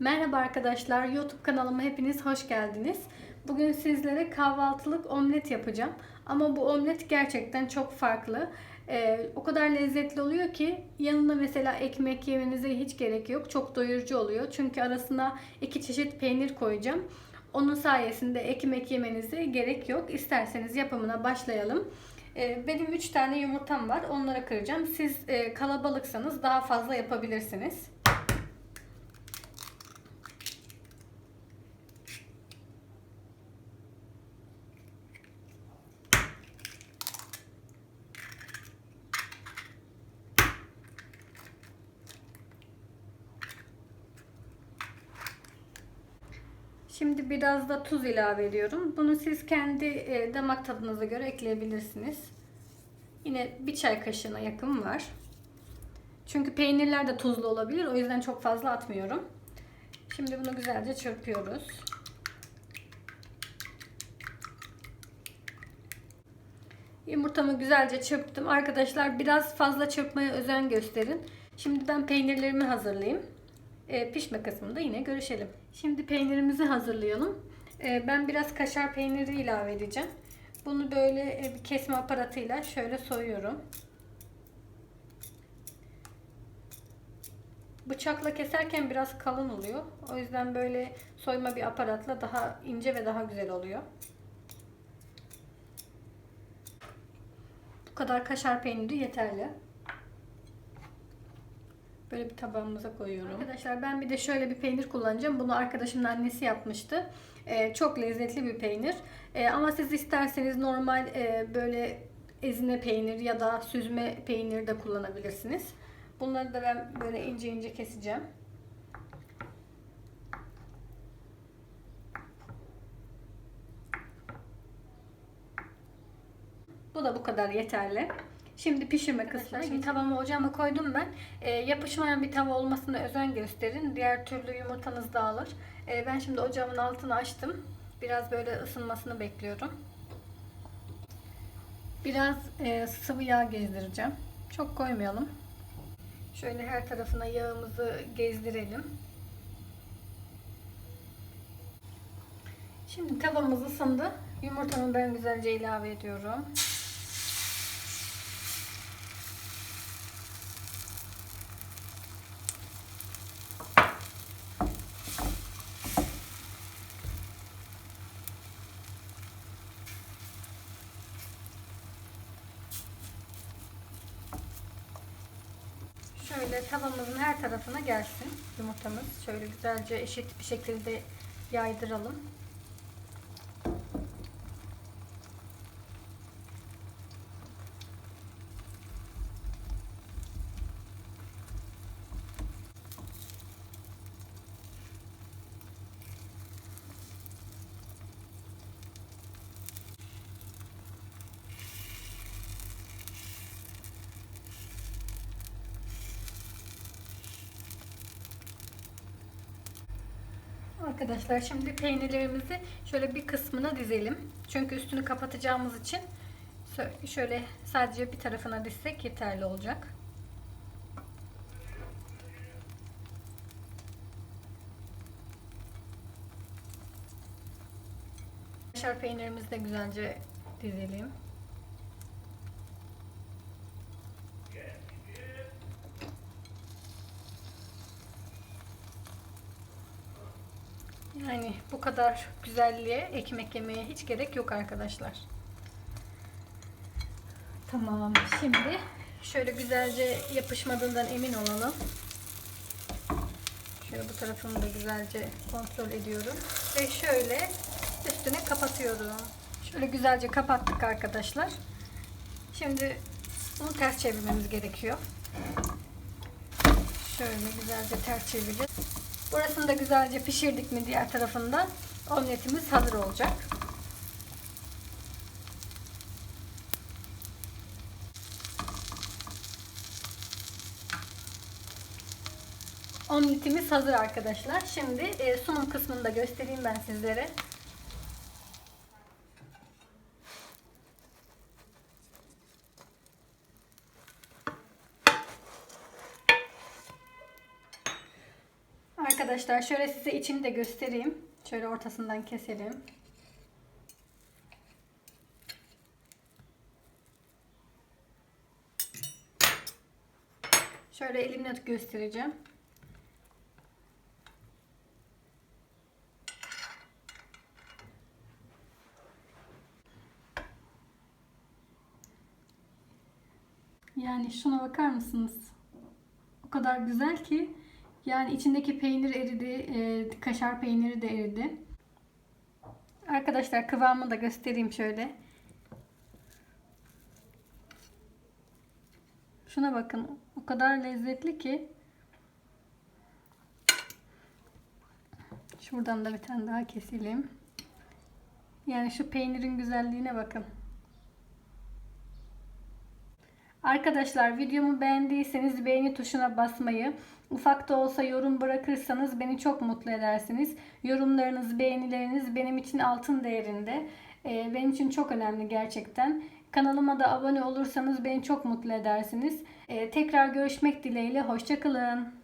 Merhaba arkadaşlar, YouTube kanalıma hepiniz hoş geldiniz. Bugün sizlere kahvaltılık omlet yapacağım. Ama bu omlet gerçekten çok farklı. Ee, o kadar lezzetli oluyor ki yanına mesela ekmek yemenize hiç gerek yok. Çok doyurucu oluyor. Çünkü arasına iki çeşit peynir koyacağım. Onun sayesinde ekmek yemenize gerek yok. İsterseniz yapımına başlayalım. Ee, Benim 3 tane yumurtam var. Onları kıracağım. Siz e, kalabalıksanız daha fazla yapabilirsiniz. Şimdi biraz da tuz ilave ediyorum. Bunu siz kendi e, damak tadınıza göre ekleyebilirsiniz. Yine bir çay kaşığına yakın var. Çünkü peynirler de tuzlu olabilir. O yüzden çok fazla atmıyorum. Şimdi bunu güzelce çırpıyoruz. Yumurtamı güzelce çırptım. Arkadaşlar biraz fazla çırpmaya özen gösterin. Şimdi ben peynirlerimi hazırlayayım. E, pişme kısmında yine görüşelim. Şimdi peynirimizi hazırlayalım. E, ben biraz kaşar peyniri ilave edeceğim. Bunu böyle e, kesme aparatıyla şöyle soyuyorum. Bıçakla keserken biraz kalın oluyor. O yüzden böyle soyma bir aparatla daha ince ve daha güzel oluyor. Bu kadar kaşar peyniri yeterli. Böyle bir tabağımıza koyuyorum. Arkadaşlar ben bir de şöyle bir peynir kullanacağım. Bunu arkadaşımın annesi yapmıştı. Ee, çok lezzetli bir peynir. Ee, ama siz isterseniz normal e, böyle ezine peynir ya da süzme peynir de kullanabilirsiniz. Bunları da ben böyle ince ince keseceğim. Bu da bu kadar yeterli. Şimdi pişirme kısmına. Şimdi tavamı ocağıma koydum ben. E, yapışmayan bir tava olmasına özen gösterin. Diğer türlü yumurtanız dağılır. E, ben şimdi ocağımın altını açtım. Biraz böyle ısınmasını bekliyorum. Biraz e, sıvı yağ gezdireceğim. Çok koymayalım. Şöyle her tarafına yağımızı gezdirelim. Şimdi tavamız ısındı. Yumurtamı ben güzelce ilave ediyorum. Şöyle tavamızın her tarafına gelsin yumurtamız. Şöyle güzelce eşit bir şekilde yaydıralım. Arkadaşlar şimdi peynirlerimizi şöyle bir kısmına dizelim. Çünkü üstünü kapatacağımız için şöyle sadece bir tarafına dizsek yeterli olacak. Kaşar peynirimizi de güzelce dizelim. Yani bu kadar güzelliğe ekmek yemeye hiç gerek yok arkadaşlar. Tamam. Şimdi şöyle güzelce yapışmadığından emin olalım. Şöyle bu tarafını da güzelce kontrol ediyorum. Ve şöyle üstüne kapatıyorum. Şöyle güzelce kapattık arkadaşlar. Şimdi bunu ters çevirmemiz gerekiyor. Şöyle güzelce ters çevireceğiz. Burasını da güzelce pişirdik mi diğer tarafında omletimiz hazır olacak. Omletimiz hazır arkadaşlar. Şimdi e, sunum kısmını da göstereyim ben sizlere. Arkadaşlar şöyle size içini de göstereyim. Şöyle ortasından keselim. Şöyle elimle göstereceğim. Yani şuna bakar mısınız? O kadar güzel ki yani içindeki peynir eridi, e, kaşar peyniri de eridi. Arkadaşlar kıvamını da göstereyim şöyle. Şuna bakın. O kadar lezzetli ki. Şuradan da bir tane daha keselim. Yani şu peynirin güzelliğine bakın. Arkadaşlar videomu beğendiyseniz beğeni tuşuna basmayı, ufak da olsa yorum bırakırsanız beni çok mutlu edersiniz. Yorumlarınız, beğenileriniz benim için altın değerinde. Ee, benim için çok önemli gerçekten. Kanalıma da abone olursanız beni çok mutlu edersiniz. Ee, tekrar görüşmek dileğiyle. Hoşçakalın.